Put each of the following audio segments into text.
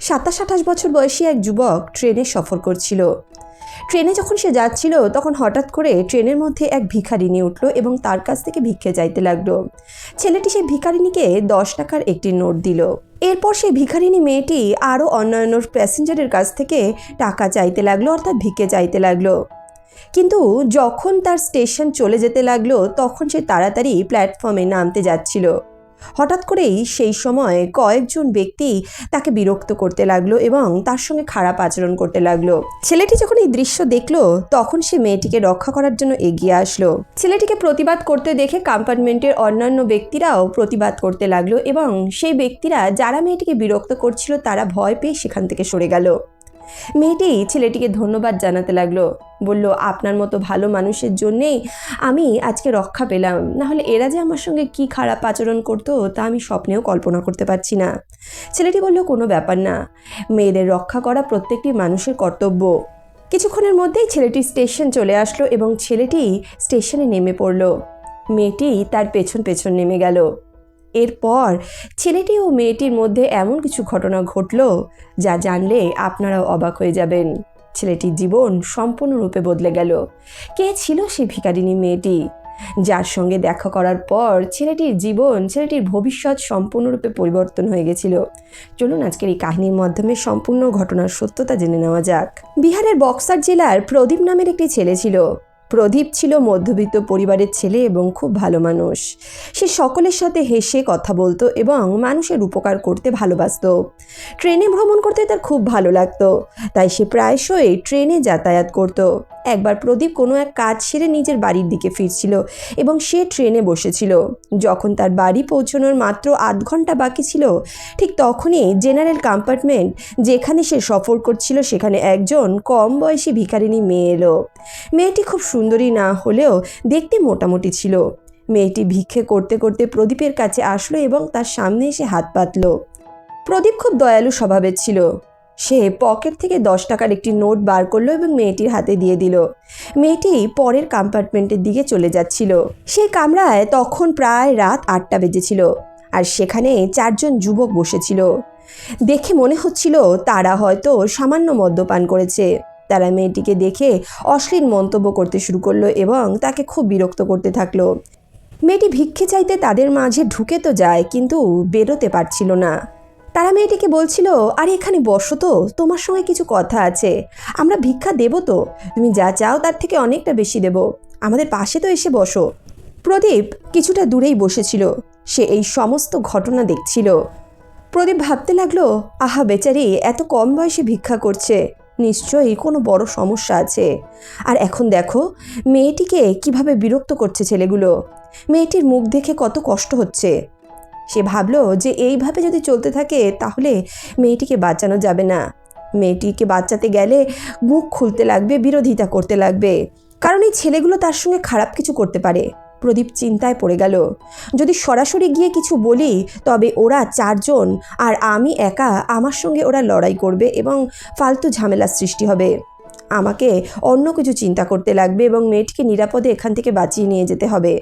সাতাশ আঠাশ বছর বয়সী এক যুবক ট্রেনে সফর করছিল। ট্রেনে যখন সে যাচ্ছিল, তখন হঠাৎ করে ট্রেনের মধ্যে এক ভিখারিনী উঠল এবং তার কাছ থেকে ভিক্ষে চাইতে লাগল। ছেলেটি সেই ভিখারিনীকে দশ টাকার একটি নোট দিল। এরপর সেই ভিখারিনী মেয়েটি আরও অন্যান্য প্যাসেঞ্জারের কাছ থেকে টাকা চাইতে লাগল, অর্থাৎ ভিক্ষে চাইতে লাগল। কিন্তু যখন তার স্টেশন চলে যেতে লাগল, তখন সে তাড়াতাড়ি প্ল্যাটফর্মে নামতে যাচ্ছিল। হঠাৎ করেই সেই সময় কয়েকজন ব্যক্তি তাকে বিরক্ত করতে লাগল এবং তার সঙ্গে খারাপ আচরণ করতে লাগল। ছেলেটি যখন এই দৃশ্য দেখল, তখন সে মেয়েটিকে রক্ষা করার জন্য এগিয়ে আসলো। ছেলেটিকে প্রতিবাদ করতে দেখে কম্পার্টমেন্টের অন্যান্য ব্যক্তিরাও প্রতিবাদ করতে লাগল এবং সেই ব্যক্তিরা, যারা মেয়েটিকে বিরক্ত করছিল, তারা ভয় পেয়ে সেখান থেকে সরে গেল। মেয়েটি ছেলেটিকে ধন্যবাদ জানাতে লাগল। বলল, আপনার মতো ভালো মানুষের জন্যেই আমি আজকে রক্ষা পেলাম। নাহলে এরা যে আমার সঙ্গে কি খারাপ আচরণ করতো, তা আমি স্বপ্নেও কল্পনা করতে পারছি না। ছেলেটি বলল, কোনো ব্যাপার না। মেয়েদের রক্ষা করা প্রত্যেকটি মানুষের কর্তব্য। কিছুক্ষণের মধ্যেই ছেলেটি স্টেশন চলে আসলো এবং ছেলেটি স্টেশনে নেমে পড়ল। মেয়েটি তার পেছন পেছন নেমে গেল। এরপর ছেলেটি ও মেয়েটির মধ্যে এমন কিছু ঘটনা ঘটল যা জানলে আপনারাও অবাক হয়ে যাবেন। ছেলেটির জীবন সম্পূর্ণরূপে বদলে গেল। কে ছিল সেই ভিকারিনী মেয়েটি? যার সঙ্গে দেখা করার পর ছেলেটির জীবন, ছেলেটির ভবিষ্যৎ সম্পূর্ণরূপে পরিবর্তন হয়ে গেছিল। চলুন আজকের এই কাহিনীর মাধ্যমে সম্পূর্ণ ঘটনার সত্যতা জেনে নেওয়া যাক। বিহারের বক্সার জেলার প্রদীপ নামের একটি ছেলে ছিল। প্রদীপ ছিল মধ্যবিত্ত পরিবারের ছেলে এবং খুব ভালো মানুষ। সে সকলের সাথে হেসে কথা বলতো এবং মানুষের উপকার করতে ভালোবাসতো। ট্রেনে ভ্রমণ করতে তার খুব ভালো লাগতো, তাই সে প্রায়শই ট্রেনে যাতায়াত করত। একবার প্রদীপ কোনো এক কাজ সেরে নিজের বাড়ির দিকে ফিরছিল এবং সে ট্রেনে বসেছিল। যখন তার বাড়ি পৌঁছানোর মাত্র আধ ঘণ্টা বাকি ছিল, ঠিক তখনই জেনারেল কম্পার্টমেন্ট যেখানে সে সফর করছিল সেখানে একজন কম বয়সী ভিখারিনী মেয়ে এলো। মেয়েটি খুব সুন্দরী না হলেও দেখতে মোটামুটি ছিল। মেয়েটি ভিক্ষে করতে করতে প্রদীপের কাছে আসলো এবং তার সামনে এসে হাত পাতল। প্রদীপ খুব দয়ালু স্বভাবের ছিল। সে পকেট থেকে দশ টাকার একটি নোট বার করল এবং মেয়েটির হাতে দিয়ে দিল। মেয়েটি পরের কম্পার্টমেন্টের দিকে চলে যাচ্ছিল। সেই কামরায় তখন প্রায় রাত আটটা বেজেছিল আর সেখানে চারজন যুবক বসেছিল। দেখে মনে হচ্ছিল তারা হয়তো সামান্য মদ্যপান করেছে। তারা মেয়েটিকে দেখে অশ্লীল মন্তব্য করতে শুরু করল এবং তাকে খুব বিরক্ত করতে থাকল। মেয়েটি ভিক্ষে চাইতে তাদের মাঝে ঢুকে তো যায়, কিন্তু বেরোতে পারছিল না। তারা মেয়েটিকে বলছিল, আরে, এখানে বসো তো, তোমার সঙ্গে কিছু কথা আছে। আমরা ভিক্ষা দেবো তো, তুমি যা চাও তার থেকে অনেকটা বেশি দেব। আমাদের পাশে তো এসে বসো। প্রদীপ কিছুটা দূরেই বসেছিল, সে এই সমস্ত ঘটনা দেখছিল। প্রদীপ ভাবতে লাগল, আহা, বেচারি, এত কম বয়সে ভিক্ষা করছে। নিশ্চয়ই কোনো বড় সমস্যা আছে। আর এখন দেখো, মেয়েটিকে কীভাবে বিরক্ত করছে ছেলেগুলো। মেয়েটির মুখ দেখে কত কষ্ট হচ্ছে। সে ভাবলো যে এইভাবে যদি চলতে থাকে, তাহলে মেয়েটিকে বাঁচানো যাবে না। মেয়েটিকে বাঁচাতে গেলে মুখ খুলতে লাগবে, বিরোধিতা করতে লাগবে। কারণ এই ছেলেগুলো তার সঙ্গে খারাপ কিছু করতে পারে। প্রদীপ চিন্তায় পড়ে গেল। যদি সরাসরি গিয়ে কিছু বলি, তবে ওরা চারজন আর আমি একা আমার সঙ্গে ওরা লড়াই করবে এবং ফালতু ঝামেলার সৃষ্টি হবে। আমাকে অন্য কিছু চিন্তা করতে লাগবে এবং মেয়েটিকে নিরাপদে এখান থেকে বাঁচিয়ে নিয়ে যেতে হবে।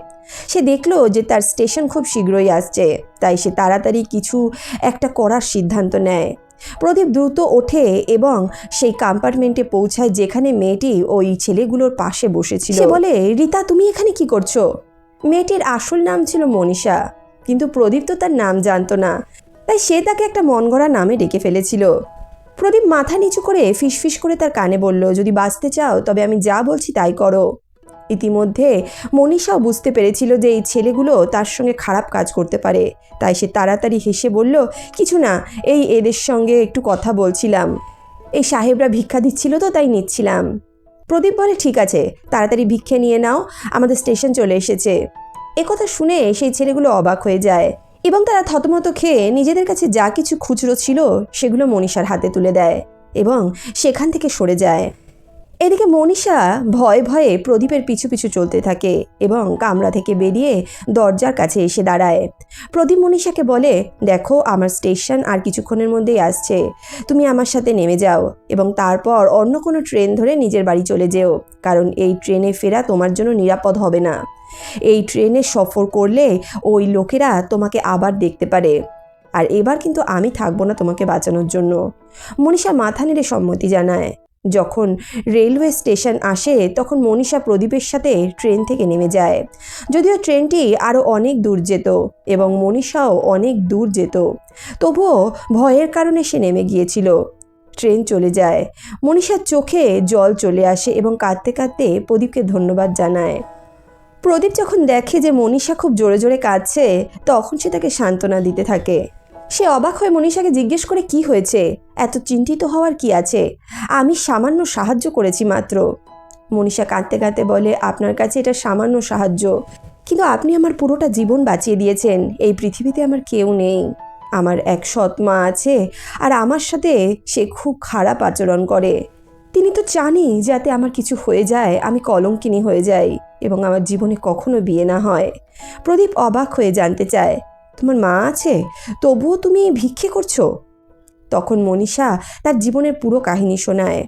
সে দেখল যে তার স্টেশন খুব শীঘ্রই আসছে, তাই সে তাড়াতাড়ি কিছু একটা করার সিদ্ধান্ত নেয়। প্রদীপ দ্রুত ওঠে এবং সেই কম্পার্টমেন্টে পৌঁছায় যেখানে মেয়েটি ওই ছেলেগুলোর পাশে বসেছিল। সে বলে, রীতা, তুমি এখানে কি করছ? মেয়েটির আসল নাম ছিল মনীষা, কিন্তু প্রদীপ তো তার নাম জানতো না, তাই সে তাকে একটা মন গড়া নামে ডেকে ফেলেছিল। প্রদীপ মাথা নিচু করে ফিসফিস করে তার কানে বলল, যদি বাঁচতে চাও, তবে আমি যা বলছি তাই করো। ইতিমধ্যে মনীষাও বুঝতে পেরেছিল যে এই ছেলেগুলো তার সঙ্গে খারাপ কাজ করতে পারে, তাই সে তাড়াতাড়ি হেসে বলল, কিছু না, এই এদের সঙ্গে একটু কথা বলছিলাম। এই সাহেবরা ভিক্ষা দিচ্ছিল তো তাই নিচ্ছিলাম। প্রদীপ বলে, ঠিক আছে, তাড়াতাড়ি ভিক্ষে নিয়ে নাও, আমাদের স্টেশন চলে এসেছে। একথা শুনে সেই ছেলেগুলো অবাক হয়ে যায় এবং তারা থতমত খেয়ে নিজেদের কাছে যা কিছু খুচরো ছিল সেগুলো মনীষার হাতে তুলে দেয় এবং সেখান থেকে সরে যায়। এদিকে মনীষা ভয়ে ভয়ে প্রদীপের পিছু পিছু চলতে থাকে এবং কামরা থেকে বেরিয়ে দরজার কাছে এসে দাঁড়ায়। প্রদীপ মনীষাকে বলে, দেখো, আমার স্টেশন আর কিছুক্ষণের মধ্যেই আসছে। তুমি আমার সাথে নেমে যাও এবং তারপর অন্য কোনো ট্রেন ধরে নিজের বাড়ি চলে যেও, কারণ এই ট্রেনে ফেরা তোমার জন্য নিরাপদ হবে না। এই ট্রেনে সফর করলে ওই লোকেরা তোমাকে আবার দেখতে পারে। আর এবার কিন্তু আমি থাকব না তোমাকে বাঁচানোর জন্য। মনীষা মাথা নেড়ে সম্মতি জানায়। যখন রেলওয়ে স্টেশন আসে, তখন মনীষা প্রদীপের সাথে ট্রেন থেকে নেমে যায়। যদিও ট্রেনটি আরও অনেক দূর যেত এবং মনীষাও অনেক দূর যেত, তবুও ভয়ের কারণে সে নেমে গিয়েছিল। ট্রেন চলে যায়। মনীষার চোখে জল চলে আসে এবং কাঁদতে কাঁদতে প্রদীপকে ধন্যবাদ জানায়। প্রদীপ যখন দেখে যে মনীষা খুব জোরে জোরে কাঁদছে, তখন সে তাকে সান্ত্বনা দিতে থাকে। সে অবাক হয়ে মনীষাকে জিজ্ঞেস করে কি হয়েছে? এত চিন্তিত হওয়ার কি আছে? আমি সামান্য সাহায্য করেছি মাত্র। মনীষা কাঁদতে কাঁদতে বলে, আপনার কাছে এটা সামান্য সাহায্য। কিন্তু আপনি আমার পুরোটা জীবন বাঁচিয়ে দিয়েছেন। এই পৃথিবীতে আমার কেউ নেই। আমার এক সৎ মা আছে, আর আমার সাথে সে খুব খারাপ আচরণ করে। তিনি তো চানই যাতে আমার কিছু হয়ে যায়, আমি কলঙ্কিনী হয়ে যাই এবং আমার জীবনে কখনো বিয়ে না হয়। প্রদীপ অবাক হয়ে জানতে চায় তোমার মা আছে? তবুও তুমি ভিক্ষে করছ? তখন মনীষা তার জীবনের পুরো কাহিনী শোনায়।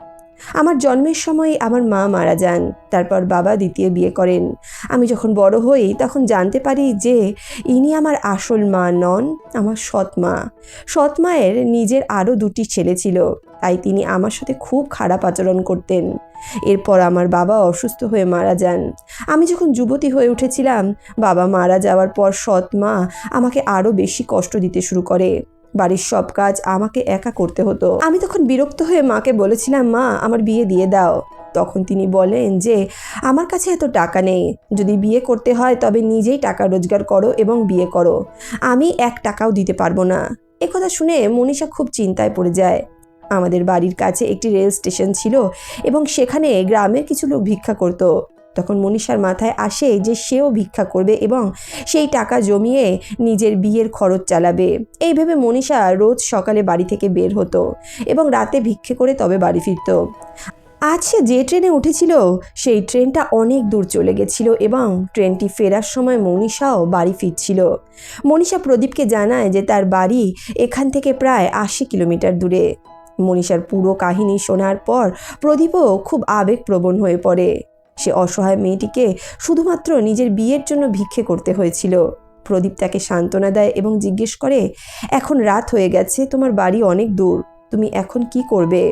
আমার জন্মের সময় আমার মা মারা যান, তারপর বাবা দ্বিতীয় বিয়ে করেন। আমি যখন বড় হই, তখন জানতে পারি যে, ইনি আমার আসল মা নন, আমার সৎ মা। সৎ মায়ের নিজের আরও দুটি ছেলে ছিল। তাই তিনি আমার সাথে খুব খারাপ আচরণ করতেন। এরপর আমার বাবা অসুস্থ হয়ে মারা যান। আমি যখন যুবতী হয়ে উঠেছিলাম, বাবা মারা যাওয়ার পর সৎ মা আমাকে আরও বেশি কষ্ট দিতে শুরু করে। বাড়ির সব কাজ আমাকে একা করতে হতো। আমি তখন বিরক্ত হয়ে মাকে বলেছিলাম, মা, আমার বিয়ে দিয়ে দাও। তখন তিনি বলেন যে, আমার কাছে এত টাকা নেই। যদি বিয়ে করতে হয় তবে নিজেই টাকা রোজগার করো এবং বিয়ে করো। আমি এক টাকাও দিতে পারব না। একথা শুনে মনীষা খুব চিন্তায় পড়ে যায়। আমাদের বাড়ির কাছে একটি রেল স্টেশন ছিল এবং সেখানে গ্রামের কিছু লোক ভিক্ষা করতো। তখন মনীষার মাথায় আসে যে সেও ভিক্ষা করবে এবং সেই টাকা জমিয়ে নিজের বিয়ের খরচ চালাবে। এই ভেবে মনীষা রোজ সকালে বাড়ি থেকে বের হতো এবং রাতে ভিক্ষে করে তবে বাড়ি ফিরত। আজ সে যে ট্রেনে উঠেছিল, সেই ট্রেনটা অনেক দূর চলে গেছিল এবং ট্রেনটি ফেরার সময় মনীষাও বাড়ি ফিরছিল। মনীষা প্রদীপকে জানায় যে তার বাড়ি এখান থেকে প্রায় আশি কিলোমিটার দূরে। মনীষার পুরো কাহিনী শোনার পর প্রদীপও খুব আবেগপ্রবণ হয়ে পড়ে। সে অসহায় মেয়েটিকে শুধুমাত্র নিজের বিয়ের জন্য ভিক্ষে করতে হয়েছিল। প্রদীপ তাকে সান্ত্বনা দেয় এবং জিজ্ঞেস করে, এখন রাত হয়ে গেছে, তোমার বাড়ি অনেক দূর, তুমি এখন কি করবে?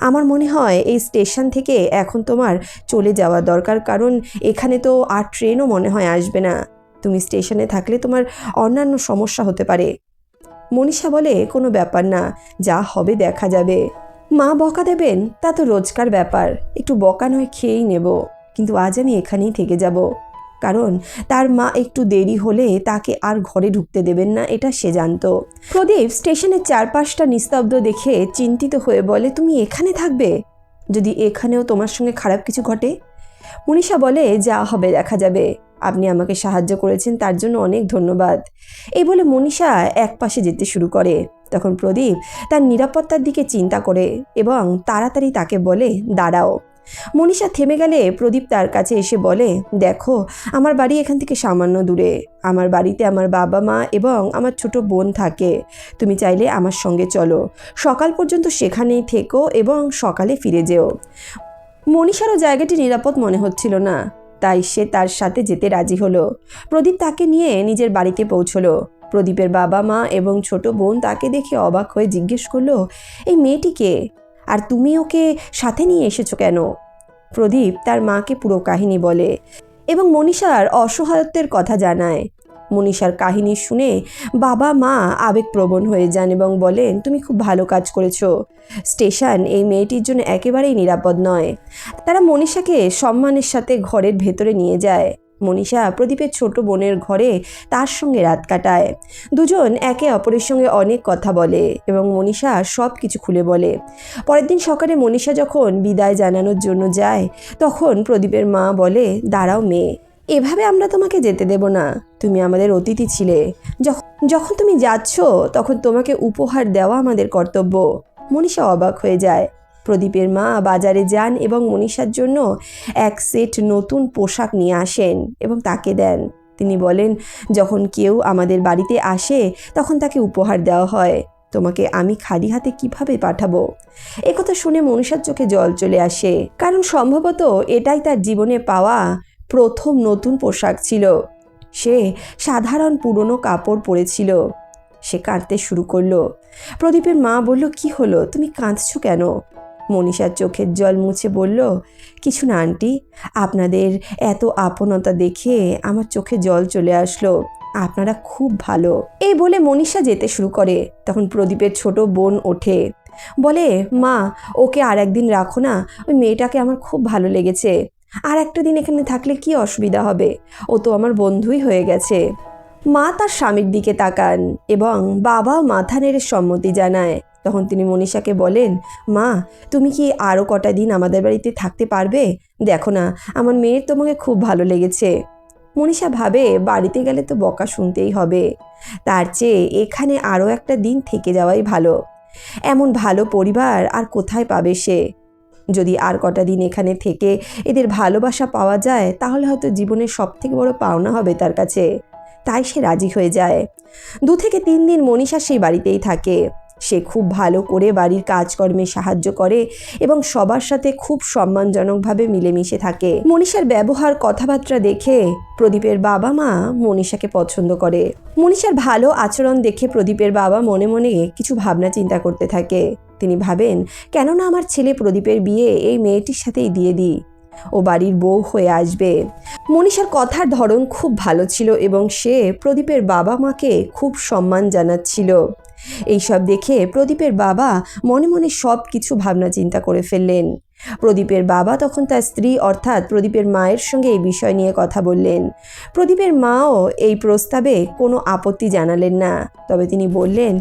আমার মনে হয় এই স্টেশন থেকে এখন তোমার চলে যাওয়া দরকার, কারণ এখানে তো আর ট্রেনও মনে হয় আসবে না। তুমি স্টেশনে থাকলে তোমার অন্যান্য সমস্যা হতে পারে। মনীষা বলে, কোনো ব্যাপার না, যা হবে দেখা যাবে। মা বকা দেবেন, তা তো রোজকার ব্যাপার, একটু বকা নয় খেয়েই নেব, কিন্তু আজ আমি এখানেই থেকে যাব। কারণ তার মা একটু দেরি হলে তাকে আর ঘরে ঢুকতে দেবেন না, এটা সে জানতো। প্রদীপ স্টেশনের চারপাশটা নিস্তব্ধ দেখে চিন্তিত হয়ে বলে, তুমি এখানে থাকবে? যদি এখানেও তোমার সঙ্গে খারাপ কিছু ঘটে? মনীষা বলে, যা হবে দেখা যাবে। আপনি আমাকে সাহায্য করেছেন, তার জন্য অনেক ধন্যবাদ। এই বলে মনীষা এক পাশে যেতে শুরু করে। তখন প্রদীপ তার নিরাপত্তার দিকে চিন্তা করে এবং তাড়াতাড়ি তাকে বলে, দাঁড়াও। মনীষা থেমে গেলে প্রদীপ তার কাছে এসে বলে, দেখো, আমার বাড়ি এখান থেকে সামান্য দূরে। আমার বাড়িতে আমার বাবা মা এবং আমার ছোট বোন থাকে। তুমি চাইলে আমার সঙ্গে চলো। সকাল পর্যন্ত সেখানেই থেকো এবং সকালে ফিরে যেও। মনীষারও জায়গাটি নিরাপদ মনে হচ্ছিল না। তাই সে তার সাথে যেতে রাজি হলো। প্রদীপ তাকে নিয়ে নিজের বাড়িতে পৌঁছলো। প্রদীপের বাবা মা এবং ছোট বোন তাকে দেখে অবাক হয়ে জিজ্ঞেস করল, এই মেয়েটিকে আর তুমি ওকে সাথে নিয়ে এসেছ কেন? প্রদীপ তার মাকে পুরো কাহিনী বলে এবং মনীষার অসহায়ত্বের কথা জানায়। মনীষার কাহিনী শুনে বাবা মা আবেগপ্রবণ হয়ে যান এবং বলেন, তুমি খুব ভালো কাজ করেছ। স্টেশন এই মেয়েটির জন্য একেবারেই নিরাপদ নয়। তারা মনীষাকে সম্মানের সাথে ঘরের ভেতরে নিয়ে যায়। মনীষা প্রদীপের ছোট বোনের ঘরে তার সঙ্গে রাত কাটায়। দুজন একে অপরের সঙ্গে অনেক কথা বলে এবং মনীষা সব কিছু খুলে বলে। পরের দিন সকালে মনীষা যখন বিদায় জানানোর জন্য যায়, তখন প্রদীপের মা বলে, দাঁড়াও মেয়ে। এভাবে আমরা তোমাকে যেতে দেব না। তুমি আমাদের অতিথি ছিলে। যখন তুমি যাচ্ছ, তখন তোমাকে উপহার দেওয়া আমাদের কর্তব্য। মনীষা অবাক হয়ে যায়। প্রদীপের মা, বাজারে যান এবং মনীষার জন্য এক সেট নতুন পোশাক নিয়ে আসেন এবং তাকে দেন। তিনি বলেন, যখন কেউ আমাদের বাড়িতে আসে, তখন তাকে উপহার দেওয়া হয়। তোমাকে আমি খালি হাতে কীভাবে পাঠাবো? একথা শুনে মনীষার চোখে জল চলে আসে। কারণ সম্ভবত এটাই তার জীবনে পাওয়া প্রথম নতুন পোশাক ছিল। সে সাধারণ পুরনো কাপড় পরেছিল। সে কাঁদতে শুরু করল। প্রদীপের মা বলল, কি হলো? তুমি কাঁদছো কেন? মনীষার চোখের জল মুছে বলল, কিছু না, আন্টি। আপনাদের এত আপনতা দেখে আমার চোখে জল চলে আসলো। আপনারা খুব ভালো। এই বলে মনীষা যেতে শুরু করে। তখন প্রদীপের ছোট বোন ওঠে। বলে, মা, ওকে আর একদিন রাখো না। ওই মেয়েটাকে আমার খুব ভালো লেগেছে। আর একটা দিন এখানে থাকলে কি অসুবিধা হবে? ও তো আমার বন্ধুই হয়ে গেছে। মা তার স্বামীর দিকে তাকান এবং বাবা মাথা নেড়ে সম্মতি জানায়। তখন তিনি মনীষাকে বলেন, মা, তুমি কি আরও কটা দিন আমাদের বাড়িতে থাকতে পারবে? দেখো না, আমার মেয়ের তোমাকে খুব ভালো লেগেছে। মনীষা ভাবে, বাড়িতে গেলে তো বকা শুনতেই হবে। তার চেয়ে এখানে আরও একটা দিন থেকে যাওয়াই ভালো। এমন ভালো পরিবার আর কোথায় পাবে সে? যদি আর কটা দিন এখানে থেকে এদের ভালোবাসা পাওয়া যায়, তাহলে হয়তো জীবনের সব থেকে বড় পাওনা হবে তার কাছে। তাই সে রাজি হয়ে যায়। দু থেকে তিন দিন মনীষা সেই বাড়িতেই থাকে। সে খুব ভালো করে বাড়ির কাজকর্মে সাহায্য করে এবং সবার সাথে খুব সম্মানজনকভাবে মিলেমিশে থাকে। মনীষার ব্যবহার, কথাবার্তা দেখে প্রদীপের বাবা মা মনীষাকে পছন্দ করে। মনীষার ভালো আচরণ দেখে প্রদীপের বাবা মনে মনে কিছু ভাবনা চিন্তা করতে থাকে। তিনি ভাবেন, কেননা আমার ছেলে প্রদীপের বিয়ে এই মেয়েটির সাথেই দিয়ে দিই। ও বাড়ির বউ হয়ে আসবে। মনীষার কথার ধরন খুব ভালো ছিল এবং সে প্রদীপের বাবা মাকে খুব সম্মান জানাচ্ছিল। এইসব দেখে প্রদীপের বাবা মনে মনে সব কিছু ভাবনা চিন্তা করে ফেললেন। প্রদীপের বাবা তখন তার স্ত্রী অর্থাৎ প্রদীপের মায়ের সঙ্গে এই বিষয় নিয়ে কথা বললেন। প্রদীপের মাও এই প্রস্তাবে কোনো আপত্তি জানালেন না। তবে তিনি বললেন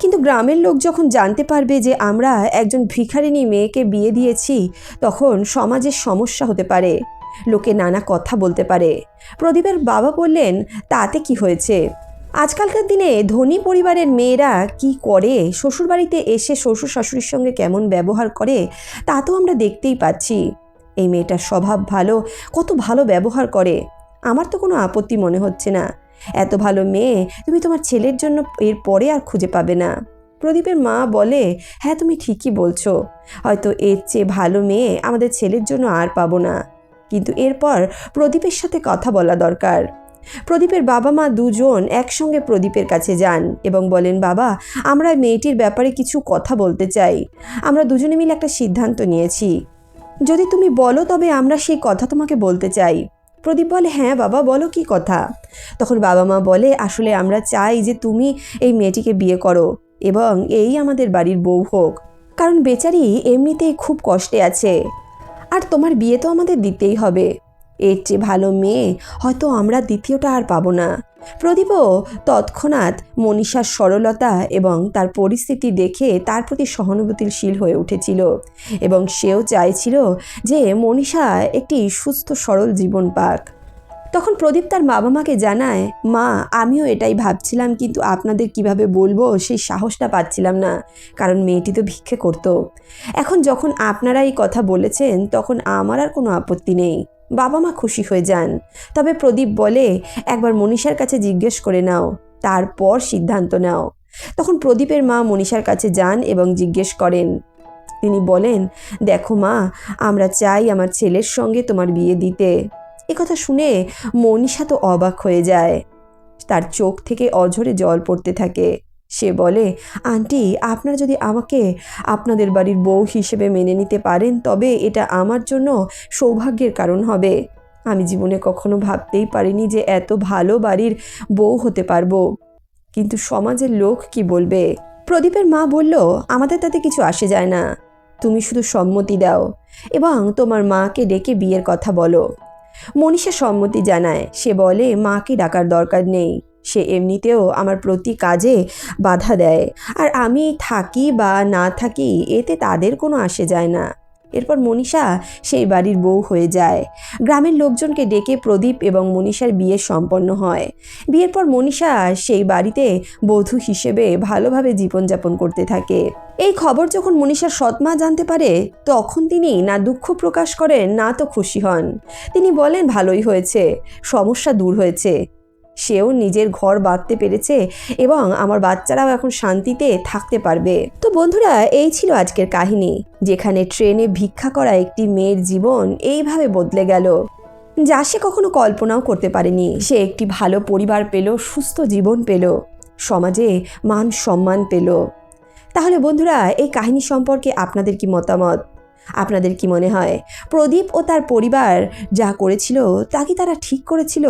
কিন্তু গ্রামের লোক যখন জানতে পারবে যে আমরা একজন ভিখারিনী মেয়েকে বিয়ে দিয়েছি, তখন সমাজের সমস্যা হতে পারে। লোকে নানা কথা বলতে পারে। প্রদীপের বাবা বললেন, তাতে কি হয়েছে? আজকালকার দিনে ধনী পরিবারের মেয়েরা কি করে? শ্বশুরবাড়িতে এসে শ্বশুর শাশুড়ির সঙ্গে কেমন ব্যবহার করে? তা তো আমরা দেখতেই পাচ্ছি। এই মেয়েটার স্বভাব ভালো, কত ভালো ব্যবহার করে। আমার তো কোনো আপত্তি মনে হচ্ছে না। এত ভালো মেয়ে, তুমি তোমার ছেলের জন্য এর পরে আর খুঁজে পাবে না। প্রদীপের মা বলে হ্যাঁ তুমি ঠিকই বলছো। হয়তো এর চেয়ে ভালো মেয়ে আমাদের ছেলের জন্য আর পাবো না। কিন্তু এরপর প্রদীপের সাথে কথা বলা দরকার। প্রদীপের বাবা মা দুজন একসঙ্গে প্রদীপের কাছে যান এবং বলেন, বাবা, আমরা মেয়েটির ব্যাপারে কিছু কথা বলতে চাই। আমরা দুজনে মিলে একটা সিদ্ধান্ত নিয়েছি। যদি তুমি বলো তবে আমরা সেই কথা তোমাকে বলতে চাই। প্রদীপ বলে হ্যাঁ বাবা, বলো কি কথা? তখন বাবা মা বলে, আসলে আমরা চাই যে তুমি এই মেয়েটিকে বিয়ে করো এবং এই আমাদের বাড়ির বউ হোক। কারণ বেচারি এমনিতেই খুব কষ্টে আছে। আর তোমার বিয়ে তো আমাদের দিতেই হবে। এর চেয়ে ভালো মেয়ে হয়তো আমরা দ্বিতীয়টা আর পাবো না। প্রদীপও তৎক্ষণাৎ মনীষার সরলতা এবং তার পরিস্থিতি দেখে তার প্রতি সহানুভূতিশীল হয়ে উঠেছিল। এবং সেও চাইছিল যে মনীষা একটি সুস্থ, সরল জীবন পাক। তখন প্রদীপ তার বাবা মাকে জানায়, মা, আমিও এটাই ভাবছিলাম, কিন্তু আপনাদের কীভাবে বলব সেই সাহসটা পাচ্ছিলাম না, কারণ মেয়েটি তো ভিক্ষে করতো। এখন যখন আপনারা এই কথা বলেছেন, তখন আমার আর কোনো আপত্তি নেই। বাবা মা খুশি হয়ে যান। তবে প্রদীপ বলে, একবার মনীষার কাছে জিজ্ঞেস করে নাও, তারপর সিদ্ধান্ত নাও। তখন প্রদীপের মা মনীষার কাছে যান এবং জিজ্ঞেস করেন, তিনি বলেন, দেখো মা, আমরা চাই আমার ছেলের সঙ্গে তোমার বিয়ে দিতে। কথা শুনে মনীষা তো অবাক হয়ে যায়। তার চোখ থেকে অঝরে জল পড়তে থাকে। সে বলে, আন্টি, আপনারা যদি আমাকে আপনাদের বাড়ির বউ হিসেবে মেনে নিতে পারেন, তবে এটা আমার জন্য সৌভাগ্যের কারণ হবে। আমি জীবনে কখনো ভাবতেই পারিনি যে এত ভালো বাড়ির বউ হতে পারব। কিন্তু সমাজের লোক কি বলবে? প্রদীপের মা বলল, আমাদের তাতে কিছু আসে যায় না। তুমি শুধু সম্মতি দাও এবং তোমার মাকে ডেকে বিয়ের কথা বলো। মনীষা সম্মতি জানায়। সে বলে, মাকে ডাকার দরকার নেই। সে এমনিতেও আমার প্রতি কাজে বাধা দেয়। আর আমি থাকি বা না থাকি, এতে তাদের কোনো আসে যায় না। এরপর মনীষা সেই বাড়ির বউ হয়ে যায়। গ্রামের লোকজনকে ডেকে প্রদীপ এবং মনীষার বিয়ে সম্পন্ন হয়। বিয়ের পর মনীষা সেই বাড়িতে বধূ হিসেবে ভালোভাবে জীবনযাপন করতে থাকে। এই খবর যখন মনীষার সৎমা জানতে পারে, তখন তিনি না দুঃখ প্রকাশ করেন, না তো খুশি হন। তিনি বলেন, ভালোই হয়েছে, সমস্যা দূর হয়েছে। সেও নিজের ঘর বাঁধতে পেরেছে এবং আমার বাচ্চারাও এখন শান্তিতে থাকতে পারবে। তো বন্ধুরা, এই ছিল আজকের কাহিনী, যেখানে ট্রেনে ভিক্ষা করা একটি মেয়ের জীবন এইভাবে বদলে গেল। যা সে কখনো কল্পনাও করতে পারেনি। সে একটি ভালো পরিবার পেল, সুস্থ জীবন পেল, সমাজে মান সম্মান পেল। তাহলে বন্ধুরা, এই কাহিনী সম্পর্কে আপনাদের কি মতামত? আপনাদের কি মনে হয়? প্রদীপ ও তার পরিবার যা করেছিল, তা কি তারা ঠিক করেছিল?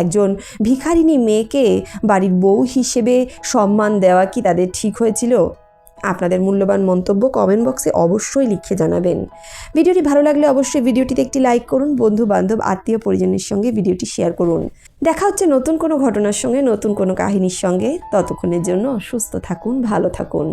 একজন ভিখারিনী মেয়েকে বাড়ির বউ হিসেবে সম্মান দেওয়া কি তাদের ঠিক হয়েছিল? আপনাদের মূল্যবান মন্তব্য কমেন্ট বক্সে অবশ্যই লিখে জানাবেন। ভিডিওটি ভালো লাগলে অবশ্যই ভিডিওটিতে একটি লাইক করুন বন্ধু বান্ধব আত্মীয় পরিজনের সঙ্গে ভিডিওটি শেয়ার করুন। দেখা হচ্ছে নতুন কোনো ঘটনার সঙ্গে, নতুন কোনো কাহিনীর সঙ্গে। ততক্ষণের জন্য সুস্থ থাকুন, ভালো থাকুন।